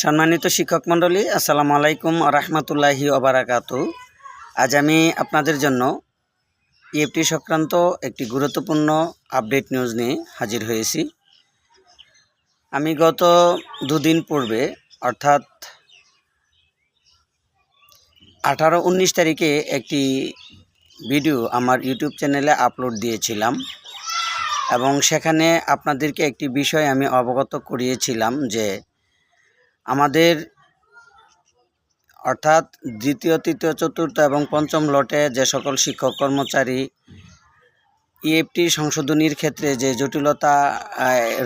সম্মানিত শিক্ষক মণ্ডলী, আসসালামু আলাইকুম রহমতুল্লাহি ওবারাকাতু আজ আমি আপনাদের জন্য ইএফটি সংক্রান্ত একটি গুরুত্বপূর্ণ আপডেট নিউজ নিয়ে হাজির হয়েছি। আমি গত দুদিন পূর্বে, অর্থাৎ আঠারো উনিশ তারিখে একটি ভিডিও আমার ইউটিউব চ্যানেলে আপলোড দিয়েছিলাম এবং সেখানে আপনাদেরকে একটি বিষয় আমি অবগত করিয়েছিলাম যে আমাদের অর্থাৎ দ্বিতীয়, তৃতীয়, চতুর্থ এবং পঞ্চম লটে যে সকল শিক্ষক কর্মচারী ইএফটি সংশোধনীর ক্ষেত্রে যে জটিলতা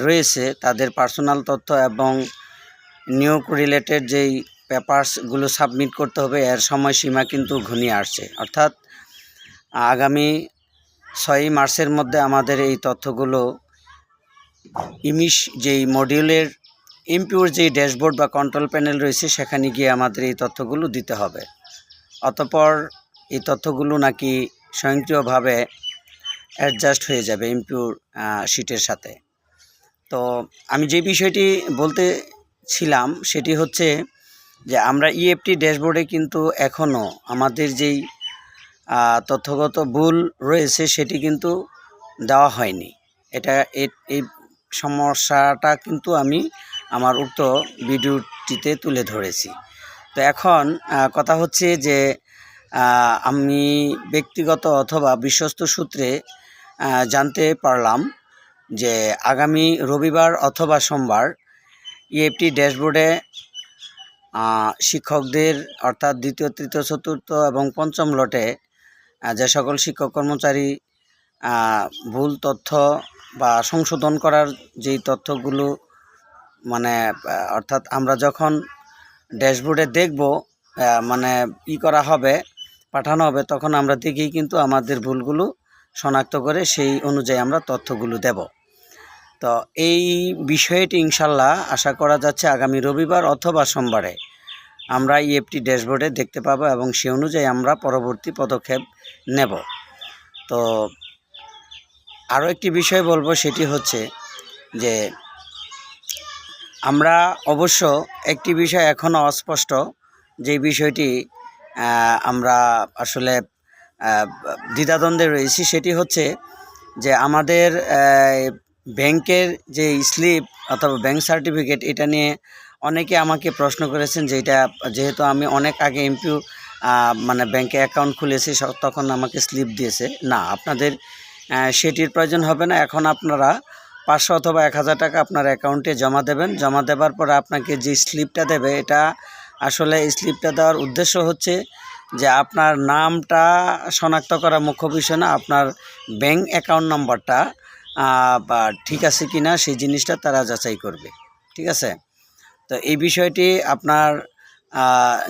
রয়েছে, তাদের পার্সোনাল তথ্য এবং নিয়োগ রিলেটেড যেই পেপারসগুলো সাবমিট করতে হবে, এর সময়সীমা কিন্তু ঘনিয়ে আসছে। অর্থাৎ আগামী ছয়ই মার্চের মধ্যে আমাদের এই তথ্যগুলো ইমিশ যেই মডিউলের ইমপিউর যে ড্যাশবোর্ড বা কন্ট্রোল প্যানেল রয়েছে, সেখানে গিয়ে আমাদের এই তথ্যগুলো দিতে হবে। অতপর এই তথ্যগুলো নাকি স্বয়ংক্রিয়ভাবে অ্যাডজাস্ট হয়ে যাবে ইমপিউর শিটের সাথে। তো আমি যে বিষয়টি বলতে ছিলাম, সেটি হচ্ছে যে আমরা ইএফটি ড্যাশবোর্ডে কিন্তু এখনও আমাদের যেই তথ্যগত ভুল রয়েছে, সেটি কিন্তু দেওয়া হয়নি। এটা এই সমস্যাটা কিন্তু আমি আমার উক্ত ভিডিওটিতে তুলে ধরেছি। তো এখন কথা হচ্ছে যে আমি ব্যক্তিগত অথবা বিশ্বস্ত সূত্রে জানতে পারলাম যে আগামী রবিবার অথবা সোমবার ইএফটি ড্যাশবোর্ডে শিক্ষকদের অর্থাৎ দ্বিতীয়, তৃতীয়, চতুর্থ এবং পঞ্চম লটে যে সকল শিক্ষক কর্মচারী ভুল তথ্য বা সংশোধন করার যেই তথ্যগুলো মানে অর্থাৎ আমরা যখন ড্যাশবোর্ডে দেখব মানে ই করা হবে, পাঠানো হবে, তখন আমরা দেখেই কিন্তু আমাদের ভুলগুলো শনাক্ত করে সেই অনুযায়ী আমরা তথ্যগুলো দেব। তো এই বিষয়টি ইনশাল্লাহ আশা করা যাচ্ছে আগামী রবিবার অথবা সোমবারে আমরা ইএফটি ড্যাশবোর্ডে দেখতে পাবো এবং সে অনুযায়ী আমরা পরবর্তী পদক্ষেপ নেব। তো আরও একটি বিষয় বলব, সেটি হচ্ছে যে আমরা অবশ্য একটি বিষয় এখনও অস্পষ্ট, যে বিষয়টি আমরা আসলে দ্বিধাদ্বন্দ্বে রয়েছি, সেটি হচ্ছে যে আমাদের ব্যাংকের যে স্লিপ অথবা ব্যাংক সার্টিফিকেট, এটা নিয়ে অনেকে আমাকে প্রশ্ন করেছেন যে এটা, যেহেতু আমি অনেক আগে এমপিউ মানে ব্যাংকে অ্যাকাউন্ট খুলেছি তখন আমাকে স্লিপ দিয়েছে। না, আপনাদের সেটির প্রয়োজন হবে না। এখন আপনারা পাঁচশো অথবা এক হাজার টাকা আপনার অ্যাকাউন্টে জমা দেবেন। জমা দেওয়ার পরে আপনাকে যে স্লিপটা দেবে, এটা আসলে স্লিপটা দেওয়ার উদ্দেশ্য হচ্ছে যে আপনার নামটা শনাক্ত করা মুখ্য বিষয় না, আপনার ব্যাংক অ্যাকাউন্ট নম্বরটা বা ঠিক আছে কি না সেই জিনিসটা তারা যাচাই করবে। ঠিক আছে? তো এই বিষয়টি আপনার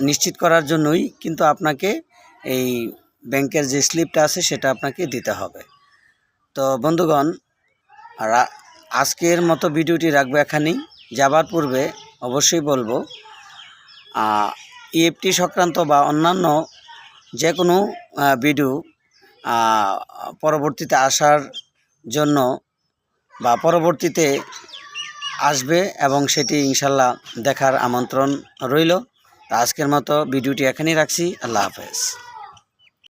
নিশ্চিত করার জন্যই কিন্তু আপনাকে এই ব্যাংকের যে স্লিপটা আছে সেটা আপনাকে দিতে হবে। তো বন্ধুগণ আজকের মতো ভিডিওটি রাখব এখানেই। যাবার পূর্বে অবশ্যই বলব ইএফটি সংক্রান্ত বা অন্যান্য যে কোনো ভিডিও পরবর্তীতে আসার জন্য বা পরবর্তীতে আসবে এবং সেটি ইনশাল্লাহ দেখার আমন্ত্রণ রইল। আজকের মতো ভিডিওটি এখানেই রাখছি। আল্লাহ হাফেজ।